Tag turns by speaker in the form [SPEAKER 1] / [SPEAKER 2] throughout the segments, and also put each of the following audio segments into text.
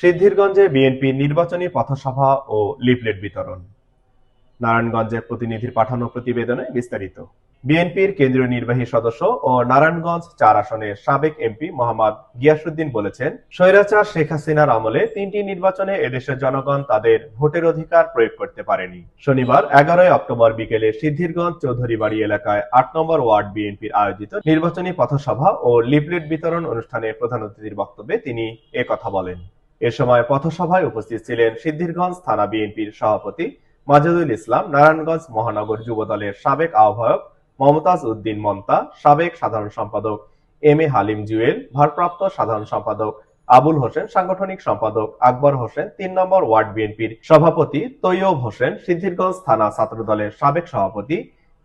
[SPEAKER 1] সিদ্ধিরগঞ্জে বিএনপির নির্বাচনী পথসভা ও লিফলেট বিতরণ। নারায়ণগঞ্জের প্রতিনিধির পাঠানো প্রতিবেদনে বিস্তারিত। বিএনপির কেন্দ্রীয় নির্বাহী সদস্য ও নারায়ণগঞ্জ চার আসনের সাবেক এমপি মোহাম্মদ গিয়াসুদ্দিন বলেছেন, স্বৈরাচার শেখ হাসিনার আমলে তিনটি নির্বাচনে এদেশের জনগণ তাদের ভোটের অধিকার প্রয়োগ করতে পারেনি। শনিবার এগারোই অক্টোবর বিকেলে সিদ্ধিরগঞ্জ চৌধুরীবাড়ি এলাকায় আট নম্বর ওয়ার্ড বিএনপির আয়োজিত নির্বাচনী পথসভা ও লিফলেট বিতরণ অনুষ্ঠানে প্রধান অতিথির বক্তব্যে তিনি কথা বলেন। এ সময় পথসভায় উপস্থিত ছিলেন সিদ্ধিরগঞ্জ থানা বিএনপির সভাপতি মাজেদুল ইসলাম, নারায়ণগঞ্জ মহানগর যুবদলের সাবেক আহ্বায়ক মমতাজ উদ্দিন মন্তা, সাবেক সাধারণ সম্পাদক এম এ হালিম জুয়েল, ভারপ্রাপ্ত সাধারণ সম্পাদক আবুল হোসেন, সাংগঠনিক সম্পাদক আকবর হোসেন, তিন নম্বর ওয়ার্ড বিএনপির সভাপতি তৈয়ব হোসেন, সিদ্ধিরগঞ্জ থানা ছাত্রদলের সাবেক সভাপতি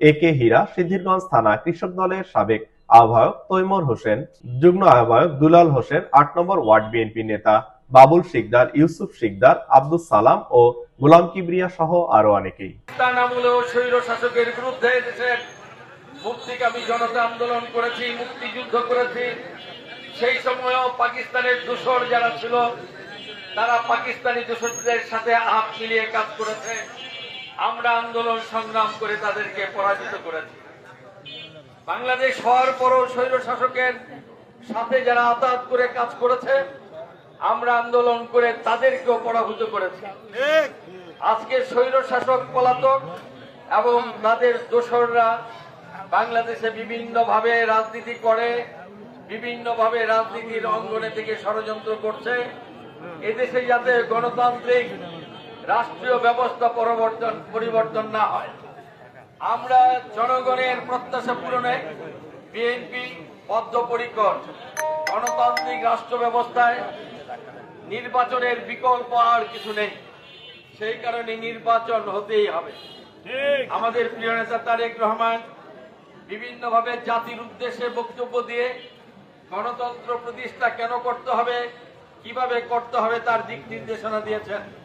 [SPEAKER 1] এ কে হীরা, সিদ্ধিরগঞ্জ থানা কৃষক দলের সাবেক আহ্বায়ক তৈমুর হোসেন, যুগ্ম আহ্বায়ক দুলাল হোসেন, আট নম্বর ওয়ার্ড বিএনপি নেতা বাবুল শিকদার, ইউসুফ শিকদার আব্দুল সালাম ও গোলাম কিবরিয়া সহ আরও অনেকেই।
[SPEAKER 2] শাসকের বিরুদ্ধে মুক্তিকামী জনতা আন্দোলন করেছি, মুক্তিযুদ্ধ করেছি। সেই সময়ও পাকিস্তানের দূষর যারা ছিল, তারা পাকিস্তানি দূষরদের সাথে হাত মিলিয়ে কাজ করেছে। আমরা আন্দোলন সংগ্রাম করে তাদেরকে পরাজিত করেছি। বাংলাদেশ হওয়ার পরও স্বৈর শাসকের সাথে যারা আতাত করে কাজ করেছে আমরা আন্দোলন করে তাদেরকেও পরাভূত করেছি। আজকে স্বৈর শাসক পলাতক এবং তাদের দোসররা বাংলাদেশে বিভিন্ন ভাবে রাজনীতি করে বিভিন্ন ভাবে রাজনীতির অঙ্গনে থেকে ষড়যন্ত্র করছে। এদেশে যাতে গণতান্ত্রিক রাষ্ট্রীয় ব্যবস্থা পরিবর্তন পরিবর্তন না হয়। আমরা জনগণের প্রত্যাশা পূরণে বিএনপি বদ্ধপরিকর গণতান্ত্রিক রাষ্ট্র ব্যবস্থায় নির্বাচনের বিকল্প আর কিছু নেই। সেই কারণে নির্বাচন হতেই হবে। আমাদের প্রিয় নেতা তারেক রহমান বিভিন্নভাবে জাতির উদ্দেশ্যে বক্তব্য দিয়ে গণতন্ত্র প্রতিষ্ঠা কেন করতে হবে কীভাবে করতে হবে তার দিক নির্দেশনা দিয়েছেন।